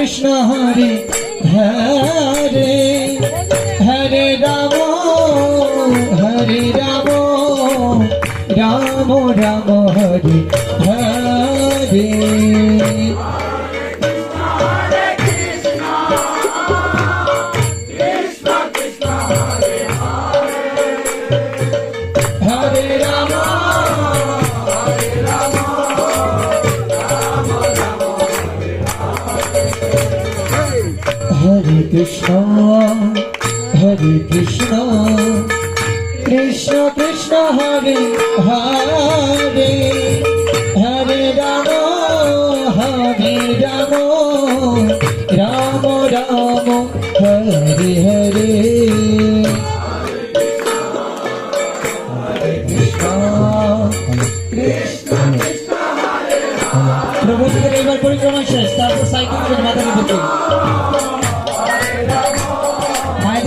কৃষ্ণ কৃষ্ণ হরে হরে হরে রাম হরে রাম রাম রাম হরে হরে হরে হরে কৃষ্ণ হরে কৃষ্ণ কৃষ্ণ কৃষ্ণ হরে হরে হরে রাম হরে রাম রাম রাম, হরে হরে। প্রভুদের এবার পরিক্রমা শেষ, তারপর সাইকেল করে মাথা